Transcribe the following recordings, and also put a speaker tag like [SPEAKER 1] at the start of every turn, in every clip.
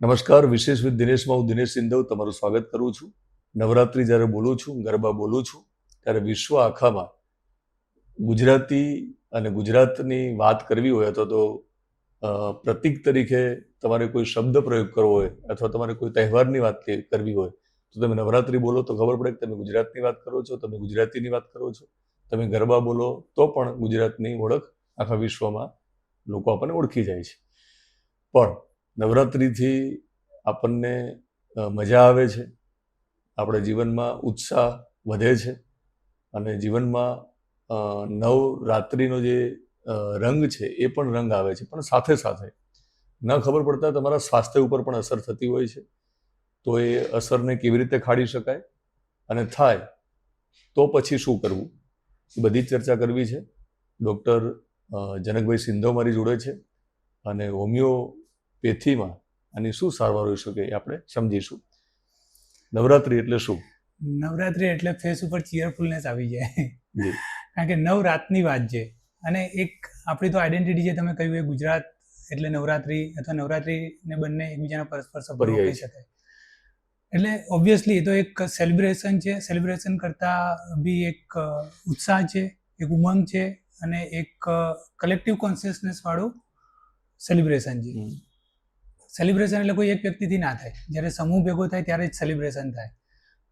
[SPEAKER 1] નમસ્કાર, વિશેષ વિથ દિનેશમાં હું દિનેશ સિંધવ તમારું સ્વાગત કરું છું. નવરાત્રિ જ્યારે બોલું છું, ગરબા બોલું છું, ત્યારે વિશ્વ આખામાં ગુજરાતી અને ગુજરાતની વાત કરવી હોય અથવા તો પ્રતીક તરીકે તમારે કોઈ શબ્દ પ્રયોગ કરવો હોય અથવા તમારે કોઈ તહેવારની વાત કરવી હોય, તો તમે નવરાત્રિ બોલો તો ખબર પડે કે તમે ગુજરાતની વાત કરો છો, તમે ગુજરાતીની વાત કરો છો, તમે ગરબા બોલો તો પણ ગુજરાતની ઓળખ આખા વિશ્વમાં લોકો આપણને ઓળખી જાય છે. પણ નવરાત્રિથી આપણને મજા આવે છે. આપણે જીવનમાં ઉત્સાહ વધે છે અને જીવનમાં નવરાત્રિનો જે રંગ છે એ પણ રંગ આવે છે. પણ સાથે સાથે ન ખબર પડતા તમારા સ્વાસ્થ્ય ઉપર પણ અસર થતી હોય છે. તો એ અસરને કેવી રીતે ખાડી શકાય અને થાય તો પછી શું કરવું? એ બધી જ ચર્ચા કરવી છે. ડૉક્ટર જનકભાઈ સિંધો મારી જોડે છે અને હોમિયોપેથીમાં આની શું સારવાર હોઈ શકે એ આપણે સમજીશું. નવરાત્રિ એટલે શું?
[SPEAKER 2] નવરાત્રી એટલે ફેસ ઉપર ચીયરફુલનેસ આવી જાય. કારણ કે નવ રાતની વાત છે. અને એક આપણી તો આઈડેન્ટિટી જે તમે કહ્યું એ ગુજરાત એટલે નવરાત્રી અથવા નવરાત્રિને બંને એકબીજાના પરસ્પર સંપર્ક કહી શકાય એટલે ઓબ્વિયસલી એ તો એક સેલિબ્રેશન છે. સેલિબ્રેશન કરતા બી એક ઉત્સાહ છે એક ઉમંગ છે અને એક કલેક્ટિવ કોન્શિયસનેસ વાળું સેલિબ્રેશન છે. સેલિબ્રેશન એટલે કોઈ એક વ્યક્તિથી ના થાય. જ્યારે સમૂહ ભેગો થાય ત્યારે જ સેલિબ્રેશન થાય.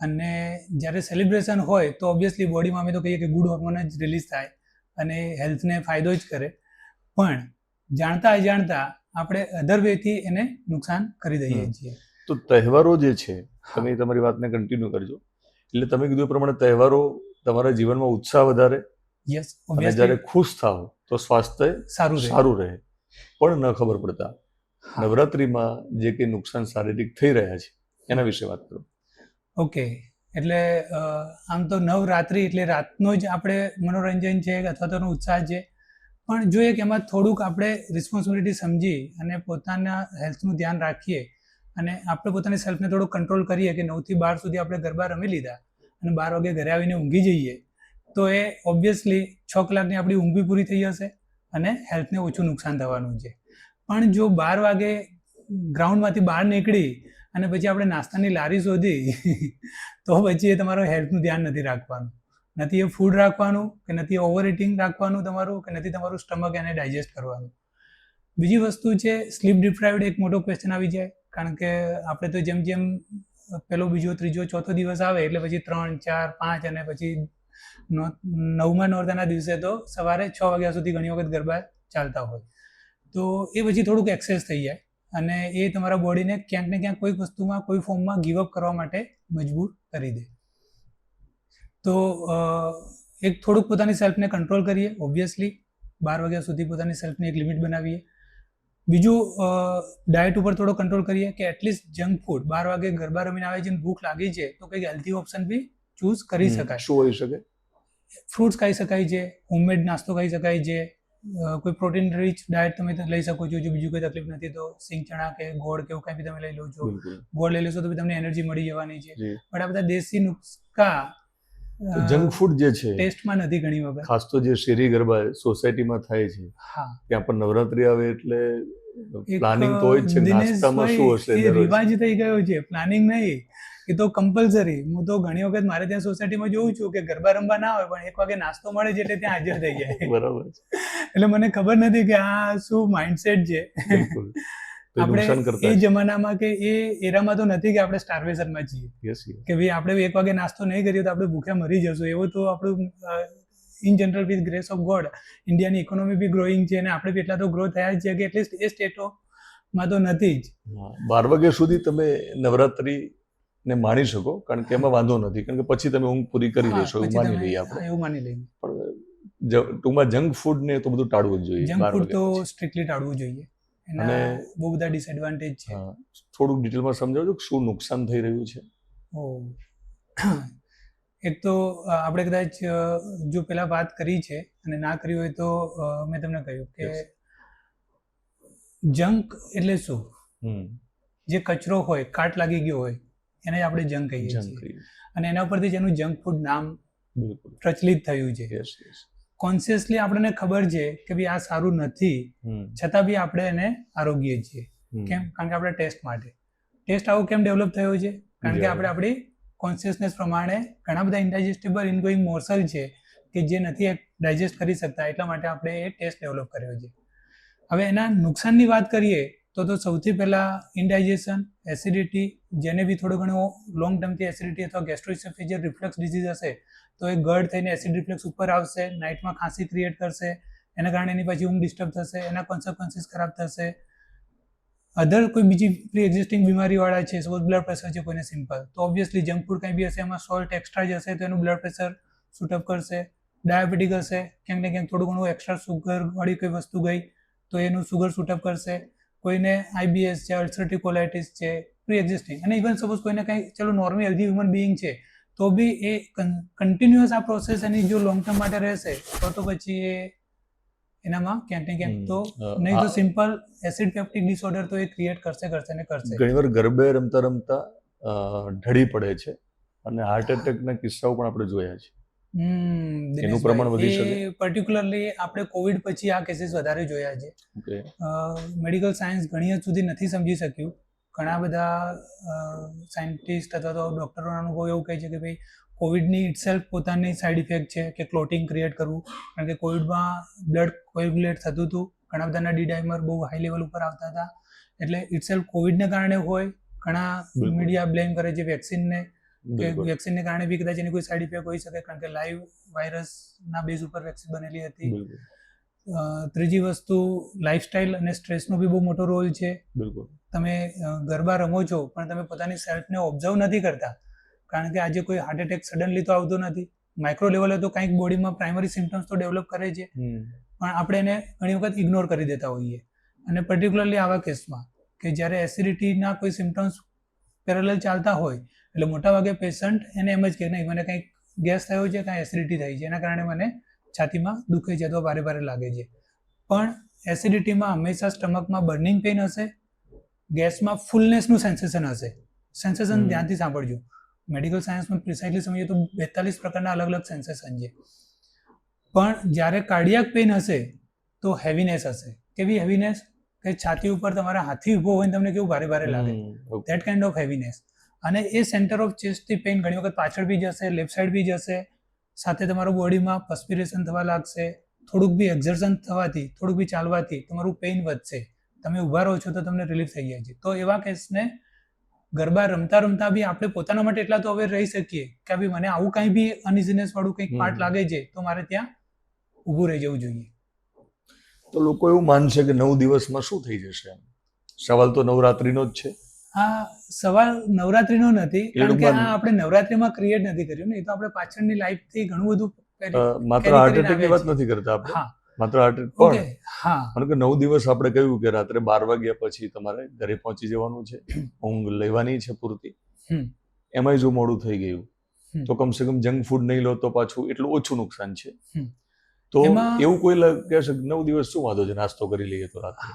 [SPEAKER 2] અને જ્યારે સેલિબ્રેશન હોય તો ઓબ્વિયસલી બોડીમાં અમે તો કહીએ કે ગુડ હોર્મોન જ રિલીઝ થાય અને હેલ્થને ફાયદો જ કરે. પણ જાણતા અજાણતા આપણે અધર વેથી એને નુકસાન કરી દઈએ છીએ.
[SPEAKER 1] તો તહેવારો જે છે તમે તમારી વાતને કન્ટિન્યુ કરજો. એટલે તમે કીધું પ્રમાણે તહેવારો તમારા જીવનમાં ઉત્સાહ વધારે
[SPEAKER 2] યસ
[SPEAKER 1] અને જ્યારે ખુશ થાઓ તો સ્વાસ્થ્ય
[SPEAKER 2] સારું
[SPEAKER 1] સારું રહે. પણ ન ખબર પડતા. નવરાત્રિમાં જે કંઈ નુકસાન શારીરિક થઈ રહ્યા છે એના વિશે વાત કરો.
[SPEAKER 2] ઓકે એટલે આમ તો નવરાત્રિ એટલે રાતનો જ આપણે મનોરંજન છે અથવા તો ઉત્સાહ છે. પણ જોઈએ કે એમાં થોડુંક આપણે રિસ્પોન્સિબિલિટી સમજી અને પોતાના હેલ્થનું ધ્યાન રાખીએ અને આપણે પોતાની સેલ્ફને થોડું કંટ્રોલ કરીએ કે નવથી બાર સુધી આપણે ગરબા રમી લીધા અને બાર વાગે ઘરે આવીને ઊંઘી જઈએ તો એ ઓબ્વિયસલી છ કલાકની આપણી ઊંઘ બી પૂરી થઈ જશે અને હેલ્થને ઓછું નુકસાન થવાનું છે. પણ જો બાર વાગે ગ્રાઉન્ડમાંથી બહાર નીકળી અને પછી આપણે નાસ્તાની લારી શોધી, તો પછી એ તમારો હેલ્થનું ધ્યાન નથી રાખવાનું. નથી એ ફૂડ રાખવાનું કે નથી ઓવર ઇટિંગ રાખવાનું તમારું કે નથી તમારું સ્ટમક એને ડાયજેસ્ટ કરવાનું. બીજી વસ્તુ છે સ્લીપ ડિપ્રાઇવડ એક મોટો ક્વેશ્ચન આવી જાય, કારણ કે આપણે તો જેમ જેમ પેલો બીજો ત્રીજો ચોથો દિવસ આવે એટલે પછી ત્રણ, ચાર, પાંચ અને પછી નવમા નોરતાના દિવસે તો સવારે છ વાગ્યા સુધી ઘણી વખત ગરબા ચાલતા હોય. તો એ પછી થોડુંક એક્સેસ થઈ જાય. અને એ તમારા બોડીને ક્યાંક ને ક્યાંક કોઈક વસ્તુમાં કોઈ ફોર્મમાં ગીવ અપ કરવા માટે મજબૂર કરી દે. તો એક થોડુંક પોતાની સેલ્ફને કંટ્રોલ કરીએ ઓબ્વિયસલી બાર વાગ્યા સુધી પોતાની સેલ્ફની એક લિમિટ બનાવીએ. બીજું ડાયટ ઉપર થોડો કંટ્રોલ કરીએ કે એટલીસ્ટ જંક ફૂડ બાર વાગે ગરબા રમીને આવે છે ભૂખ લાગી છે તો કંઈક હેલ્ધી ઓપ્શન બી ચૂઝ કરી શકાય.
[SPEAKER 1] શું હોઈ શકે?
[SPEAKER 2] ફ્રૂટ્સ ખાઈ શકાય છે હોમમેડ નાસ્તો ખાઈ શકાય છે કોઈ પ્રોટીન રીચ ડાયટ તમે લઈ શકો છો જો બીજું કોઈ તકલીફ નથી તો સિંગ ચણા કે ગોળ કે એવું કાંઈ બી તમે લઈ લો છો. ગોળ લઈ લેશો તો તમને એનર્જી મળી જવાની છે. પણ આ બધા દેશી નુસ્ખા
[SPEAKER 1] જંક ફૂડ જે છે
[SPEAKER 2] ટેસ્ટમાં નથી ઘણી વખત.
[SPEAKER 1] ખાસ તો જે શેરી ગરબા સોસાયટીમાં થાય છે
[SPEAKER 2] હા.
[SPEAKER 1] ત્યાં પણ નવરાત્રી આવે એટલે પ્લાનિંગ તો હોય જ છે નાસ્તામાં શું હશે?
[SPEAKER 2] રિવાજ થઈ ગયો છે. પ્લાનિંગ નહીં. એ તો કમ્પલસરી હું તો ઘણી વખત મારે ત્યાં સોસાયટીમાં જોઉં છું કે ગરબા રમવા ના હોય પણ એક વાગે નાસ્તો મળે છે એટલે ત્યાં હાજર થઈ જાય.
[SPEAKER 1] બરાબર
[SPEAKER 2] એટલે મને ખબર નથી કે આ શું માઇન્ડસેટ છે. આપણે એ જમાનામાં કે એ એરામાં તો નથી કે આપણે સ્ટાર્વેશનમાં છીએ. કે ભાઈ આપણે એક વાગે નાસ્તો નહીં કરીએ તો આપણે ભૂખ્યા મરી જશું. એવું તો આપણું in general with grace of God ઇન્ડિયાની ઇકોનોમી બી ગ્રોઈંગ છે અને આપણે બી એટલા તો ગ્રો થયા જ છે કે એટલીસ્ટ એ સ્ટેટોમાં તો નથી જ.
[SPEAKER 1] બાર વાગ્યા સુધી તમે નવરાત્રી ને માણી શકો કારણ કે એમાં વાંધો નથી. કારણ કે પછી તમે ઊંઘ પૂરી કરી લેશો એવું માની લઈએ આપણે.
[SPEAKER 2] એવું માની લઈએ.
[SPEAKER 1] પણ ટૂંકમાં જંક ફૂડ ને તો બધું ટાળવું જ જોઈએ
[SPEAKER 2] જંક ફૂડ તો સ્ટ્રિક્ટલી ટાળવું જોઈએ.
[SPEAKER 1] અને-
[SPEAKER 2] બહુ બધા ડિસએડવાન્ટેજ છે.
[SPEAKER 1] થોડુંક ડિટેલમાં સમજાવજો કે શું નુકસાન થઈ રહ્યું છે.
[SPEAKER 2] ઓ. એક તો આપણે કદાચ જો પેલા વાત કરી છે અને ના કરી હોય તો મેં તમને કહ્યું કે જંક એટલે શું?
[SPEAKER 1] હમ.
[SPEAKER 2] જે કચરો હોય કાટ લાગી ગયો હોય એને આપણે જંક કહીએ છીએ. અને એના ઉપરથી જ એનું જંક ફૂડ નામ પ્રચલિત થયું છે.
[SPEAKER 1] યસ યસ
[SPEAKER 2] કોન્શિયસલી આપણને ખબર છે કે ભાઈ આ સારું નથી છતાં બી આપણે એને આરોગીએ છીએ. કેમ? કારણ કે આપણે ટેસ્ટ માટે. ટેસ્ટ આવું કેમ ડેવલપ થયો છે? કારણ કે આપણે આપણી કોન્શિયસનેસ પ્રમાણે ઘણા બધા ઇન્ડાઇજેસ્ટેબલ ઇનગોઈંગ મોર્સલ છે કે જે નથી ડાયજેસ્ટ કરી શકતા એટલા માટે આપણે એ ટેસ્ટ ડેવલપ કર્યો છે. હવે એના નુકસાનની વાત કરીએ તો તો સૌથી પહેલાં ઇન્ડાઇજેશન એસિડિટી જેને બી થોડો ઘણો લોંગ ટર્મથી એસિડિટી અથવા ગેસ્ટ્રોઇસોફેજિયલ રિફ્લેક્સ ડિઝીઝ હશે, તો એ ગળ થઈને એસિડ રિફ્લેક્સ ઉપર આવશે નાઇટમાં ખાંસી ક્રિએટ કરશે, એના કારણે એની પછી ઊંઘ ડિસ્ટર્બ થશે, એના કોન્સિક્વન્સીસ ખરાબ થશે. અધર કોઈ બીજી પ્રી એક્ઝિસ્ટિંગ બીમારીવાળા છે સપોઝ બ્લડ પ્રેશર છે, કોઈને સિમ્પલ તો ઓબ્વિયસલી જંક ફૂડ કંઈ બી હશે, એમાં સોલ્ટ એક્સ્ટ્રા જ હશે, તો એનું બ્લડ પ્રેશર શૂટઅપ કરશે. ડાયાબિટીક હશે, ક્યાંક ને ક્યાંક થોડું ઘણું એક્સ્ટ્રા સુગરવાળી કોઈ વસ્તુ ગઈ, તો એનું સુગર શૂટઅપ કરશે. કોઈને આઈબીએસ છે અલ્સરેટિવ કોલાઇટિસ છે પ્રી એક્ઝિસ્ટિંગ અને ઇવન સપોઝ કોઈને કંઈ ચલો નોર્મલ હેલ્ધી હ્યુમન બિઈંગ છે તો બી એ કન્ટિન્યુઅસ આ પ્રોસેસ એની જો લોંગ ટર્મ માટે રહેશે તો તો પછી એ એનામાં ક્યાંક ને ક્યાંક તો નહીં તો સિમ્પલ એસિડ પેપ્ટિક ડિસઓર્ડર તો એ ક્રિએટ કરશે કરશે ને કરશે.
[SPEAKER 1] ઘણીવાર ગરબે રમતા રમતા ઢળી પડે છે અને હાર્ટ એટેકના કિસ્સાઓ પણ આપણે જોયા છે. એનું પ્રમાણ વધી શકે?
[SPEAKER 2] પર્ટિક્યુલરલી આપણે કોવિડ પછી આ કેસીસ વધારે જોયા છે. મેડિકલ સાયન્સ ઘણી હદ સુધી નથી સમજી શક્યું. ઘણા બધા સાયન્ટિસ્ટ અથવા તો ડૉક્ટરોના અનુભવ એવું કહે છે કે ભાઈ કોવિડની ઇટસેલ્ફ પોતાની સાઈડ ઇફેક્ટ છે કે ક્લોટિંગ ક્રિએટ કરવું. કારણ કે કોવિડમાં બ્લડ કોએગ્યુલેટ થતું હતું. ઘણા બધાના ડીડાઇમર બહુ હાઈ લેવલ ઉપર આવતા હતા. એટલે ઇટસેલ્ફ કોવિડને કારણે હોય. ઘણા મીડિયા બ્લેમ કરે છે વેક્સિનને કે વેક્સિનને કારણે બી કદાચ એની કોઈ સાઈડ ઇફેક્ટ હોઈ શકે કારણ કે લાઈવ વાયરસના બેઝ ઉપર વેક્સિન બનેલી હતી. ત્રીજી વસ્તુ લાઇફસ્ટાઇલ અને સ્ટ્રેસનો બી બહુ મોટો રોલ છે.
[SPEAKER 1] બિલકુલ.
[SPEAKER 2] તમે ગરબા રમો છો પણ તમે પોતાની સેલ્ફને ઓબ્ઝર્વ નથી કરતા. કારણ કે આજે કોઈ હાર્ટ એટેક સડનલી તો આવતો નથી. માઇક્રો લેવલે તો કંઈક બોડીમાં પ્રાઇમરી સિમ્ટમ્સ તો ડેવલપ કરે છે. પણ આપણે એને ઘણી વખત ઇગ્નોર કરી દેતા હોઈએ. અને પર્ટિક્યુલરલી આવા કેસમાં કે જ્યારે એસિડિટીના કોઈ સિમ્ટમ્સ પેરેલલ ચાલતા હોય એટલે મોટાભાગે પેશન્ટ એને એમ જ કે નહીં મને કંઈક ગેસ થયો છે કાંઈ એસિડિટી થઈ છે. એના કારણે મને છાતીમાં દુખે છે અથવા ભારે ભારે લાગે છે. પણ એસિડિટીમાં હંમેશા સ્ટમકમાં બર્નિંગ પેઇન હશે ગેસમાં ફૂલનેસનું સેન્સેશન હશે. સેન્સેશન. ધ્યાનથી સાંભળજો. મેડિકલ સાયન્સમાં પ્રિસાઇઝલી સમજીએ તો બેતાલીસ પ્રકારના અલગ અલગ સેન્સેશન છે. પણ જ્યારે કાર્ડિયાક પેઇન હશે તો હેવીનેસ હશે. કેવી હેવીનેસ કે છાતી ઉપર તમારા હાથી ઊભો હોય તમને કેવું ભારે ભારે લાગે.
[SPEAKER 1] That
[SPEAKER 2] that kind of heaviness અને એ સેન્ટર ઓફ ચેસ્ટથી પેઇન ઘણી વખત પાછળ બી જશે લેફ્ટ સાઈડ બી જશે. સાથે તમારું બોડીમાં પસ્પિરેશન થવા લાગશે થોડુંક બી એક્ઝર્શન થવાથી થોડુંક બી ચાલવાથી તમારું પેઇન વધશે. તમે ઊભા રહો છો તો તમને રિલીફ થઈ જાય છે. તો એવા કેસને ગરબા રમતા રમતા બી આપણે પોતાના માટે એટલા તો અવેર રહી શકીએ કે ભાઈ મને આવું કાંઈ બી અનઇઝીનેસ વાળું કંઈક પાર્ટ લાગે છે તો મારે ત્યાં ઊભું રહી જવું જોઈએ.
[SPEAKER 1] તો લોકો એવું માનશે કે નવ દિવસમાં શું થઈ જશે એમ? સવાલ તો નવરાત્રિનો જ છે.
[SPEAKER 2] આ સવાલ નવરાત્રીનો નથી કારણ કે આ આપણે નવરાત્રીમાં ક્રિએટ નથી કર્યું. ને એ તો આપણે પાછળની લાઈફથી ઘણું બધું
[SPEAKER 1] માત્ર હાર્ટ એટેકની વાત નથી કરતા આપણે? માત્ર હાર્ટ એટેક પણ
[SPEAKER 2] હા.
[SPEAKER 1] કારણ કે નવ દિવસ આપણે કહ્યું કે રાત્રે બાર વાગ્યા પછી તમારે ઘરે પહોંચી જવાનું છે. ઊંઘ લેવાની છે પૂરતી. એમાંય જો મોડું થઈ ગયું. તો કમસે કમ જંક ફૂડ નહીં લો તો પાછું એટલું ઓછું નુકસાન છે. તો એવું કોઈ કહેશે નવ દિવસ શું વાંધો છે? નાસ્તો કરી લઈએ તો રાત્રે.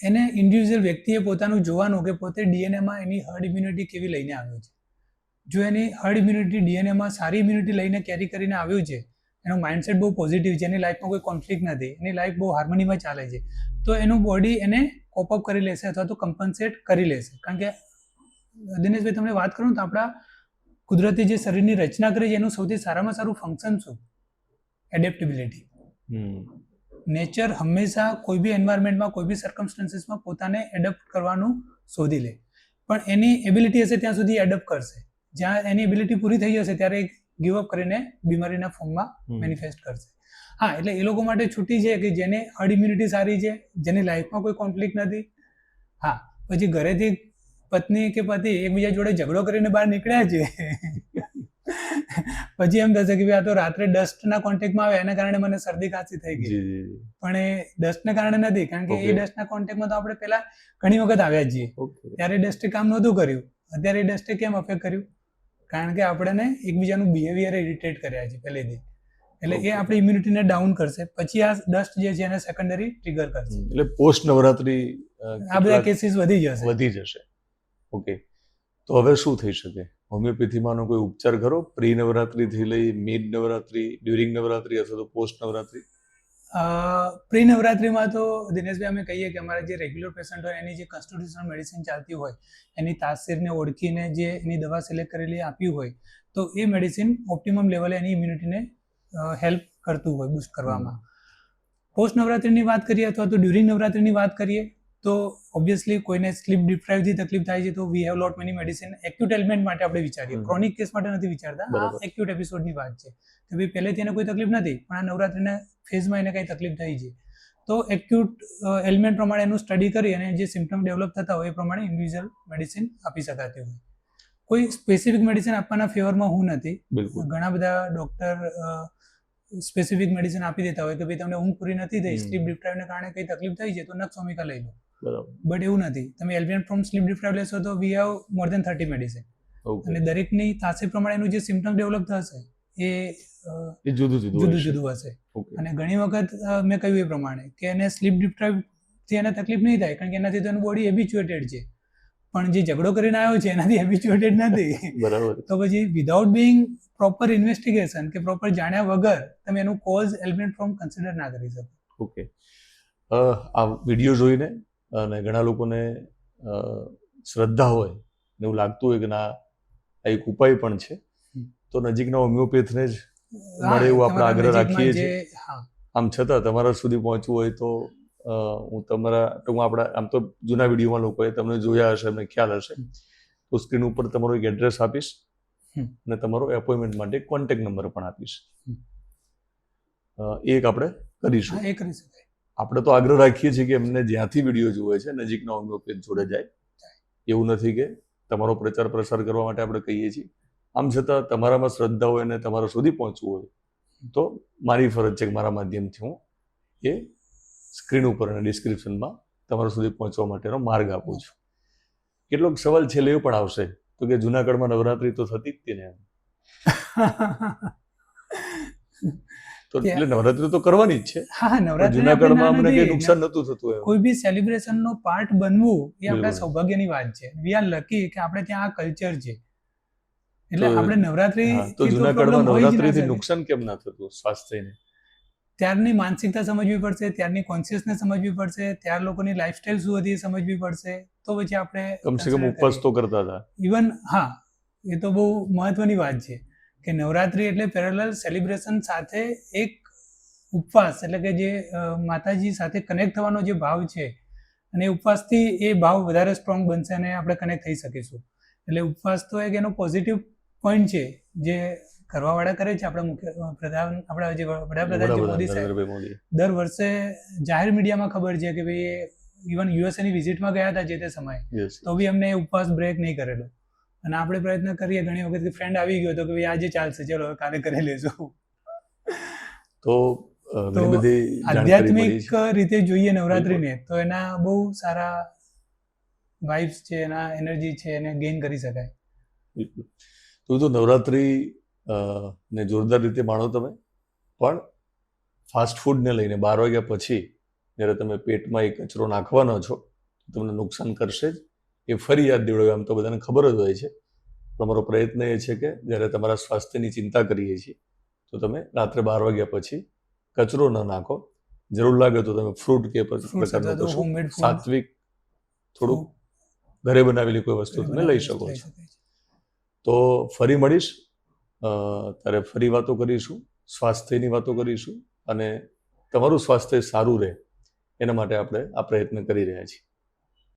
[SPEAKER 2] એને ઇન્ડિવિજ્યુઅલ વ્યક્તિએ પોતાનું જોવાનું કે પોતે ડીએનએમાં એની હર્ડ ઇમ્યુનિટી કેવી લઈને આવ્યો છે. જો એની હર્ડ ઇમ્યુનિટી ડીએનએમાં સારી ઇમ્યુનિટી લઈને કેરી કરીને આવ્યું છે, એનો માઇન્ડસેટ બહુ પોઝિટિવ છે, એની લાઈફમાં કોઈ કોન્ફ્લિક્ટ નથી એની લાઈફ બહુ હાર્મોનીમાં ચાલે છે, તો એનું બોડી એને કોપઅપ કરી લેશે અથવા તો કમ્પન્સેટ કરી લેશે. કારણ કે, દિનેશભાઈ, તમને વાત કરું તો આપણા કુદરતી જે શરીરની રચના કરી છે, એનું સૌથી સારામાં સારું ફંક્શન શું? એડેપ્ટેબિલિટી. નેચર હંમેશા કોઈ બી એન્વાયરમેન્ટમાં કોઈ બી સર્કમસ્ટન્સીસમાં પોતાને એડપ્ટ કરવાનું શોધી લે. પણ એની એબિલિટી હશે ત્યાં સુધી એડપ્ટ કરશે. જ્યાં એની એબિલિટી પૂરી થઈ જશે ત્યારે ગીવ અપ કરીને બીમારીના ફોર્મમાં મેનિફેસ્ટ કરશે. હા એટલે એ લોકો માટે છૂટી છે કે જેને હર્ડ ઇમ્યુનિટી સારી છે જેની લાઈફમાં કોઈ કોન્ફ્લિક્ટ નથી. હા પછી ઘરેથી પત્ની કે પતિ એકબીજા જોડે ઝઘડો કરીને બહાર નીકળ્યા છે. પછી એમ થશે કે આ તો રાત્રે ડસ્ટના કોન્ટેક્ટમાં આવે એના કારણે મને શરદી ખાંસી થઈ ગઈ. પણ એ ડસ્ટને કારણે નથી કારણ કે એ. ડસ્ટના કોન્ટેક્ટમાં તો આપણે પહેલા ઘણી વખત આવ્યા છીએ. ત્યારે ડસ્ટે કામ નહોતું કર્યું. અત્યારે ડસ્ટે કેમ અફેક્ટ કર્યું? કારણ કે આપણે એકબીજાનું બિહેવિયર ઇરિટેટ કર્યા છે પહેલેથી. એટલે એ. આપણી ઇમ્યુનિટીને ડાઉન કરશે. પછી આ ડસ્ટ જે છે એને સેકન્ડરી ટ્રિગર કરશે.
[SPEAKER 1] એટલે પોસ્ટ નવરાત્રી
[SPEAKER 2] આ બધા કેસીસ વધી જશે.
[SPEAKER 1] વધી જશે. ઓકે તો હવે શું થઈ શકે? હોમિયોપેથીમાંનો કોઈ ઉપચાર ખરો? પ્રી નવરાત્રીથી લઈ મિડ નવરાત્રી ડ્યુરિંગ નવરાત્રી અથવા તો પોસ્ટ નવરાત્રિ
[SPEAKER 2] પ્રી નવરાત્રિમાં તો દિનેશભાઈ અમે કહીએ કે અમારા જે રેગ્યુલર પેશન્ટ હોય એની જે કોન્સ્ટિટ્યુશનલ મેડિસિન ચાલતી હોય એની તાસીરને ઓળખીને જે એની દવા સિલેક્ટ કરેલી આપી હોય તો એ મેડિસિન ઓપ્ટિમમ લેવલે એની ઇમ્યુનિટીને હેલ્પ કરતું હોય બુસ્ટ કરવામાં. પોસ્ટ નવરાત્રિની વાત કરીએ અથવા તો ડ્યુરિંગ નવરાત્રિની વાત કરીએ તો ઓબ્વિયસલી કોઈને સ્લીપ ડિપ્રાઇવથી તકલીફ થાય છે તો we have lot many medicine acute element માટે આપણે વિચારીએ. ક્રોનિક કેસ માટે નથી વિચારતા. આ એક્યુટ એપિસોડની વાત છે. કે ભાઈ પહેલેથી એને કોઈ તકલીફ નથી પણ આ નવરાત્રિના ફેઝમાં એને કંઈ તકલીફ થઈ છે. તો એક્યુટ એલિમેન્ટ પ્રમાણે એનું સ્ટડી કરી અને જે સિમ્ટમ ડેવલપ થતા હોય એ પ્રમાણે ઇન્ડિવિજ્યુઅલ મેડિસિન આપી શકાતી હોય. કોઈ સ્પેસિફિક મેડિસિન આપવાના ફેવરમાં હું નથી. ઘણા બધા ડોક્ટર સ્પેસિફિક મેડિસિન આપી દેતા હોય કે ભાઈ તમને ઊંઘ પૂરી નથી થઈ સ્લીપ ડિપ્રાઇવને કારણે કંઈ તકલીફ થઈ છે તો નક્સોમિકા લઈ લો.
[SPEAKER 1] બરાબર.
[SPEAKER 2] બટ એવું નથી. તમે એલ્બિયન ફ્રોમ સ્લીપ ડિપ્રાઇવ લેશો તો we have more than thirty medicine અને દરેકની તાસીર પ્રમાણેનું જે સિમ્ટમ ડેવલપ થશે એ
[SPEAKER 1] એ જુદું જુદું
[SPEAKER 2] જુદું જુદું હશે. અને ઘણી વખત મેં કહ્યું એ પ્રમાણે કે એને સ્લીપ ડિપ્રાઇવથી એને તકલીફ નહીં થાય કારણ કે એનાથી તો એનું બોડી હેબિચ્યુએટેડ છે. પણ જે ઝઘડો કરીને આવ્યો છે એનાથી હેબિચ્યુએટેડ નથી.
[SPEAKER 1] બરાબર.
[SPEAKER 2] તો પછી વિધાઉટ બિંગ પ્રોપર ઇન્વેસ્ટિગેશન કે પ્રોપર જાણ્યા વગર તમે એનું કોઝ એલિમેન્ટ ફ્રોમ કન્સિડર ના કરી શકો.
[SPEAKER 1] ઓકે આ વીડિયો જોઈને અને ઘણા લોકોને શ્રદ્ધા હોય ને એવું લાગતું હોય કે ના આ એક ઉપાય પણ છે. તો નજીકના હોમિયોપેથને જ મળે એવું આપણે આગ્રહ રાખીએ છીએ. આમ છતાં તમારા સુધી પહોંચવું હોય તો હું તમારા ટૂંકમાં આપણા આમ તો જૂના વિડીયોમાં લોકોએ તમને જોયા હશે એમને ખ્યાલ હશે. તો સ્ક્રીન ઉપર તમારો એક એડ્રેસ આપીશ. અને તમારો એપોઇન્ટમેન્ટ માટે કોન્ટેક્ટ નંબર પણ આપીશ. એ એક આપણે કરીશું.
[SPEAKER 2] એ કરી શકાય.
[SPEAKER 1] આપણે તો આગ્રહ રાખીએ છીએ કે એમને જ્યાંથી વીડિયો જોવે છે, નજીકના હોમિયોપેથ જોડે જાય. એવું નથી કે તમારો પ્રચાર પ્રસાર કરવા માટે આપણે કહીએ છીએ. આમ છતાં તમારામાં શ્રદ્ધા હોય અને તમારા સુધી પહોંચવું હોય, તો મારી ફરજ છે કે મારા માધ્યમથી હું એ સ્ક્રીન ઉપર અને ડિસ્ક્રિપ્શનમાં તમારા સુધી પહોંચવા માટેનો માર્ગ આપું છું. કેટલોક સવાલ છેલ્લે એ પણ આવશે. તો કે જુનાગઢમાં નવરાત્રી તો થતી જ હતી ને એમ. તો એટલે નવરાત્રી તો કરવાની જ છે.
[SPEAKER 2] હા નવરાત્રી
[SPEAKER 1] જુનાગઢમાં અમને કંઈ નુકસાન નતું થતું
[SPEAKER 2] કોઈ બી સેલિબ્રેશન નો પાર્ટ બનવું એ આપણા સૌભાગ્યની વાત છે. વી આર લકી કે આપણે ત્યાં આ કલ્ચર છે. એટલે આપણે નવરાત્રી
[SPEAKER 1] તો જુનાગઢમાં
[SPEAKER 2] નવરાત્રી
[SPEAKER 1] નવરાત્રીથી નુકસાન કેમ ના થતું સ્વાસ્થ્યને?
[SPEAKER 2] ત્યારની માનસિકતા સમજવી પડશે ત્યારની કોન્શિયસનેસ સમજવી પડશે ત્યાર લોકોની લાઈફસ્ટાઈલ શું હતી એ સમજવી પડશે. તો પછી આપણે
[SPEAKER 1] કમસે કમ ઉપવાસ તો કરતા હતા.
[SPEAKER 2] ઇવન હા એ તો બહુ મહત્વની વાત છે. કે નવરાત્રી એટલે પેરેલલ સેલિબ્રેશન સાથે એક ઉપવાસ એટલે કે જે માતાજી સાથે કનેક્ટ થવાનો જે ભાવ છે અને ઉપવાસથી એ ભાવ વધારે સ્ટ્રોંગ બનશે અને આપણે કનેક્ટ થઈ શકીશું. એટલે ઉપવાસ તો એક એનો પોઝિટિવ પોઈન્ટ છે જે કરવાવાળા કરે છે આપણા મુખ્ય પ્રધાન આપણા જે વડાપ્રધાન મોદી સાહેબ. દર વર્ષે જાહેર મીડિયામાં ખબર છે કે ભાઈ ઇવન યુએસએની વિઝિટમાં ગયા હતા જે તે સમયે. તો બી અમને ઉપવાસ બ્રેક નહીં કરેલો. અને આપણે પ્રયત્ન કરીએ ઘણી વખત કે ફ્રેન્ડ આવી ગયો તો કે ભાઈ આજે ચાલશે ચલો કાલે કરી લેશું
[SPEAKER 1] તો
[SPEAKER 2] તો આધ્યાત્મિક રીતે જોઈએ નવરાત્રીને તો એના બહુ સારા વાઇબ્સ છે એના એનર્જી છે એને ગેઇન કરી શકાય.
[SPEAKER 1] બિલકુલ. તો તો નવરાત્રી ને જોરદાર રીતે માણો તમે. પણ ફાસ્ટ ફૂડને લઈને બાર વાગ્યા પછી જ્યારે તમે પેટમાં એ કચરો નાખવાનો છો તમને નુકસાન કરશે જ. એ ફરી યાદ દેવડાવે આમ તો બધાને ખબર જ હોય છે. તમારો પ્રયત્ન એ છે કે જ્યારે તમારા સ્વાસ્થ્યની ચિંતા કરીએ છીએ તો તમે રાત્રે બાર વાગ્યા પછી કચરો ન નાખો. જરૂર લાગે તો તમે ફ્રૂટ કે પ્રકારનું. સાત્વિક થોડુંક ઘરે બનાવેલી કોઈ વસ્તુ તમે લઈ શકો છો. તો ફરી મળીશ. ત્યારે ફરી વાતો કરીશું સ્વાસ્થ્યની વાતો કરીશું અને તમારું સ્વાસ્થ્ય સારું રહે. એના માટે આપણે આ પ્રયત્ન કરી રહ્યા છીએ.